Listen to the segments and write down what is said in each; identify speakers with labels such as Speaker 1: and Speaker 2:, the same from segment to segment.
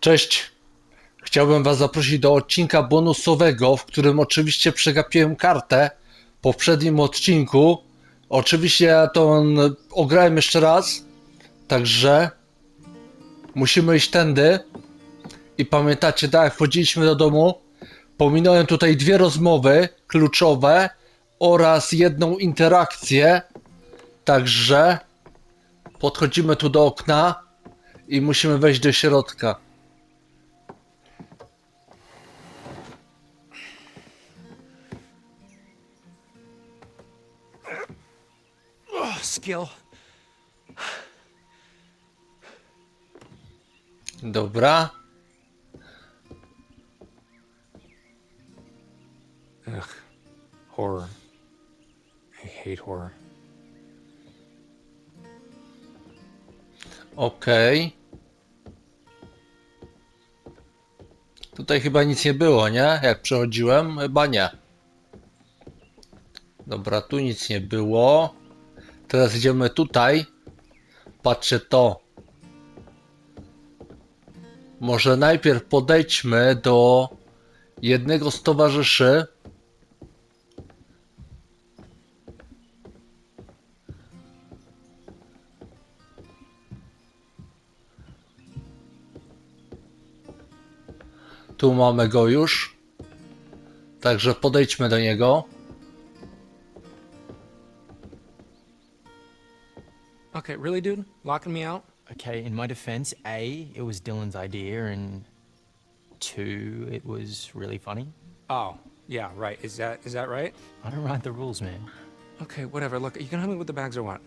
Speaker 1: Cześć. Chciałbym Was zaprosić do odcinka bonusowego, w którym oczywiście przegapiłem kartę w poprzednim odcinku. Oczywiście ja to ograłem jeszcze raz, także musimy iść tędy. I pamiętacie, tak jak wchodziliśmy do domu, pominąłem tutaj dwie rozmowy kluczowe oraz jedną interakcję. Także podchodzimy tu do okna i musimy wejść do środka.
Speaker 2: Skill.
Speaker 1: Dobra.
Speaker 2: Ugh. Horror. I hate horror.
Speaker 1: Okej. Tutaj chyba nic nie było, nie? Jak przechodziłem? Chyba nie. Dobra, tu nic nie było. Teraz idziemy tutaj. Patrzcie to. Może najpierw podejdźmy do jednego z towarzyszy. Tu mamy go już. Także podejdźmy do niego.
Speaker 2: Okay, really, dude? Locking me out?
Speaker 3: Okay, in my defense, A, it was Dylan's idea, and two, it was really funny.
Speaker 2: Oh, yeah, right. Is that is that right?
Speaker 3: I don't write the rules, man.
Speaker 2: Okay, whatever. Look, you can help me with the bags or what?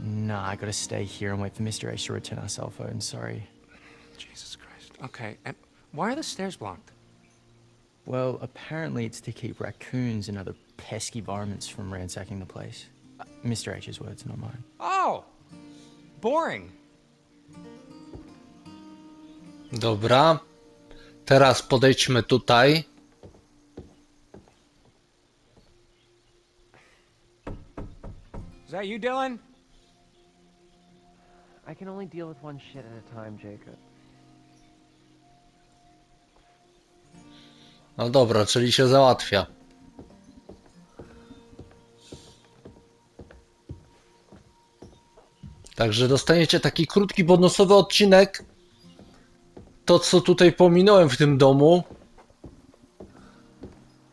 Speaker 3: Nah, I gotta stay here and wait for Mr. H to return our cell phone, sorry.
Speaker 2: Jesus Christ. Okay, and why are the stairs blocked?
Speaker 3: Well, apparently it's to keep raccoons and other pesky varmints from ransacking the place. Mr. H's words, not mine.
Speaker 2: Oh, boring.
Speaker 1: Dobra. Teraz podejdźmy tutaj.
Speaker 2: Is that you, Dylan?
Speaker 4: I can only deal with one shit at a time, Jacob.
Speaker 1: No dobra, czyli się załatwia. Także dostaniecie taki krótki bonusowy odcinek. To co tutaj pominąłem w tym domu.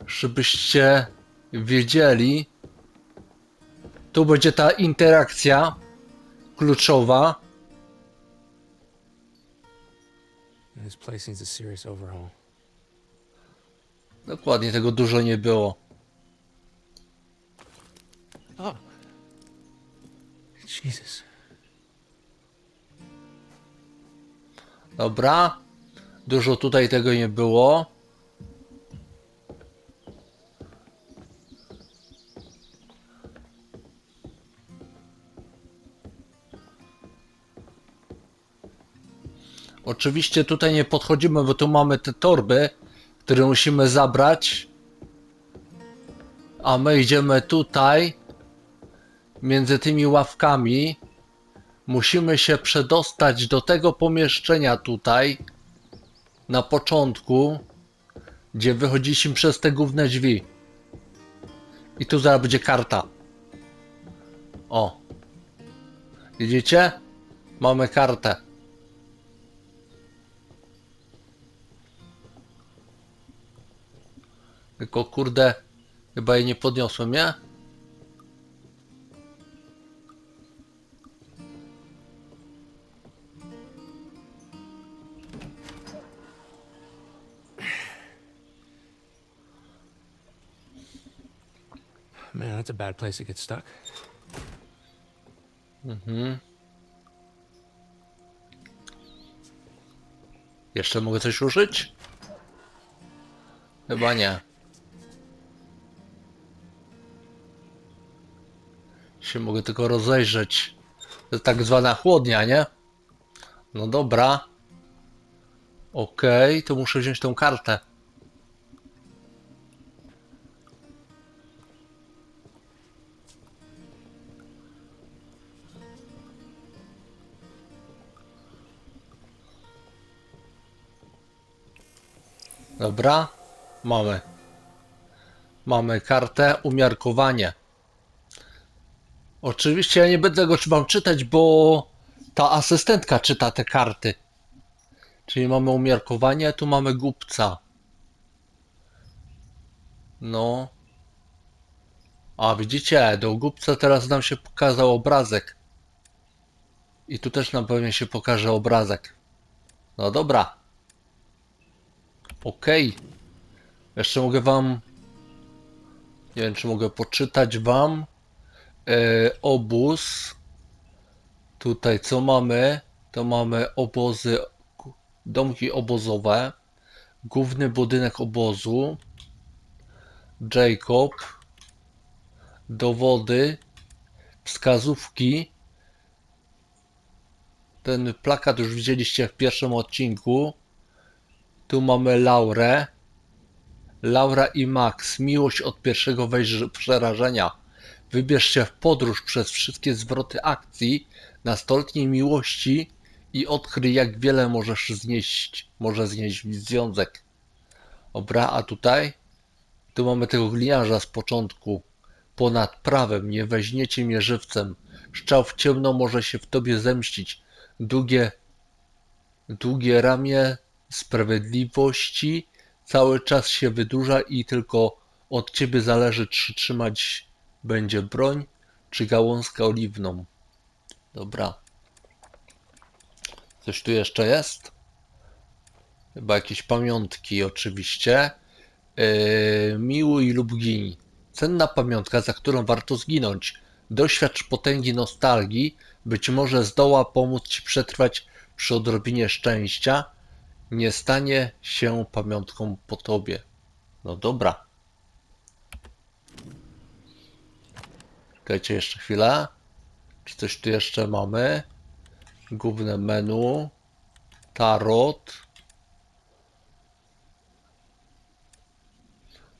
Speaker 1: Żebyście wiedzieli. Tu będzie ta interakcja kluczowa.
Speaker 2: This place needs a serious overhaul.
Speaker 1: Dokładnie tego dużo nie było.
Speaker 2: Oh. Jesus.
Speaker 1: Dobra. Dużo tutaj tego nie było. Oczywiście tutaj nie podchodzimy, bo tu mamy te torby, które musimy zabrać. A my idziemy tutaj, między tymi ławkami. Musimy się przedostać do tego pomieszczenia tutaj, na początku, gdzie wychodziliśmy przez te główne drzwi. I tu zaraz będzie karta. O. Widzicie? Mamy kartę. Tylko kurde, chyba jej nie podniosłem, nie?
Speaker 2: Man, that's a bad place to get stuck.
Speaker 1: Jeszcze mogę coś użyć? Chyba nie. Się mogę tylko rozejrzeć. To tak zwana chłodnia, nie? No dobra. Okej, to muszę wziąć tą kartę. Dobra, mamy. Mamy kartę umiarkowanie. Oczywiście ja nie będę go wam czytać, bo ta asystentka czyta te karty. Czyli mamy umiarkowanie, tu mamy głupca. No. A widzicie, do głupca teraz nam się pokazał obrazek. I tu też nam pewnie się pokaże obrazek. No dobra. Okej. Jeszcze mogę wam. Nie wiem, czy mogę poczytać wam. E, obóz. Tutaj co mamy? To mamy obozy, domki obozowe. Główny budynek obozu. Jacob. Dowody. Wskazówki. Ten plakat już widzieliście w pierwszym odcinku. Tu mamy Laurę. Laura i Max. Miłość od pierwszego przerażenia. Wybierz się w podróż przez wszystkie zwroty akcji nastoletniej miłości i odkryj jak wiele możesz znieść, może znieść związek. Dobra, a tutaj? Tu mamy tego gliniarza z początku. Ponad prawem nie weźmiecie mnie żywcem. Szczał w ciemno może się w tobie zemścić. Długie, długie ramię sprawiedliwości cały czas się wydłuża i tylko od ciebie zależy, czy trzymać będzie broń, czy gałązkę oliwną. Dobra. Coś tu jeszcze jest? Chyba jakieś pamiątki, oczywiście. Yy, miłuj lub gin. Cenna pamiątka, za którą warto zginąć. Doświadcz potęgi nostalgii, być może zdoła pomóc ci przetrwać przy odrobinie szczęścia. Nie stanie się pamiątką po tobie. No dobra. Czekajcie jeszcze chwilę. Czy coś tu jeszcze mamy? Główne menu. Tarot.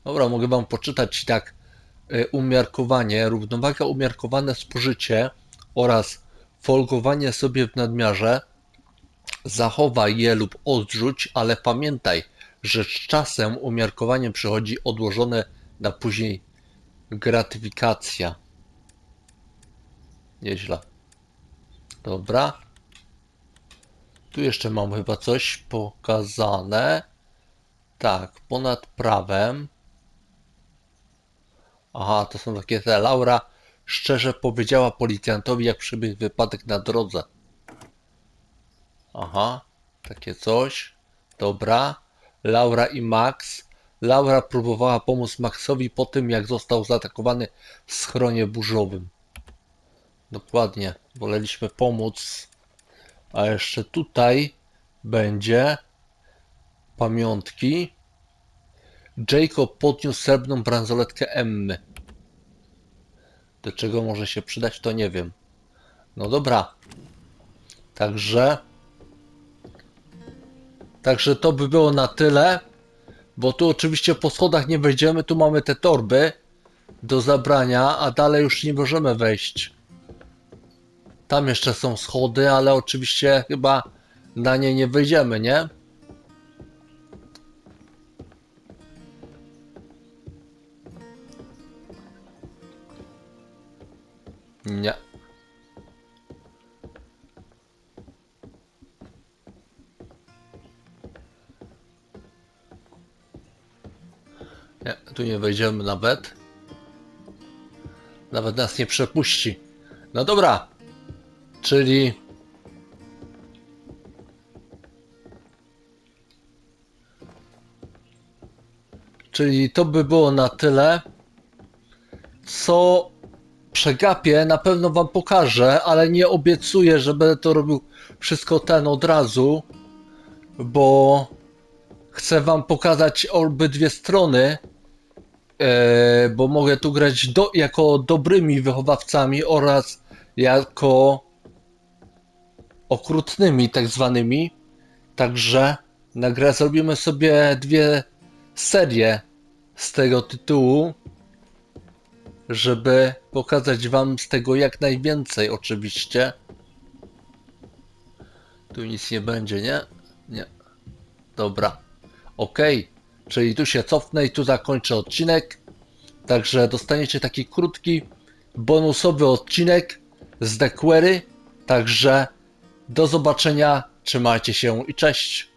Speaker 1: Dobra, mogę wam poczytać tak. y, Umiarkowanie, równowaga, umiarkowane spożycie oraz folgowanie sobie w nadmiarze. Zachowaj je lub odrzuć, ale pamiętaj, że z czasem umiarkowanie przychodzi odłożone na później gratyfikacja. Nieźle. Dobra. Tu jeszcze mam chyba coś pokazane. Tak, ponad prawem. Aha, to są takie te. Laura szczerze powiedziała policjantowi, jak przybył wypadek na drodze. Aha, takie coś. Dobra. Laura i Max. Laura próbowała pomóc Maxowi po tym, jak został zaatakowany w schronie burzowym. Dokładnie. Woleliśmy pomóc. A jeszcze tutaj będzie pamiątki. Jacob podniósł srebrną bransoletkę Emmy. Do czego może się przydać, to nie wiem. No dobra. Także. Także to by było na tyle. Bo tu oczywiście po schodach nie wejdziemy. Tu mamy te torby do zabrania, a dalej już nie możemy wejść. Tam jeszcze są schody, ale oczywiście chyba na nie nie wejdziemy, nie? Nie. Nie, tu nie wejdziemy nawet. Nawet nas nie przepuści. No dobra. Czyli Czyli to by było na tyle. Co przegapię, na pewno wam pokażę, ale nie obiecuję, że będę to robił wszystko ten od razu, bo chcę wam pokazać obydwie strony, e, bo mogę tu grać do, jako dobrymi wychowawcami oraz jako okrutnymi tak zwanymi. Także nagra zrobimy sobie dwie serie z tego tytułu, żeby pokazać wam z tego jak najwięcej oczywiście. Tu nic nie będzie, nie? Nie. Dobra. Okej. Czyli tu się cofnę i tu zakończę odcinek. Także dostaniecie taki krótki, bonusowy odcinek z The Query. Także do zobaczenia, trzymajcie się i cześć.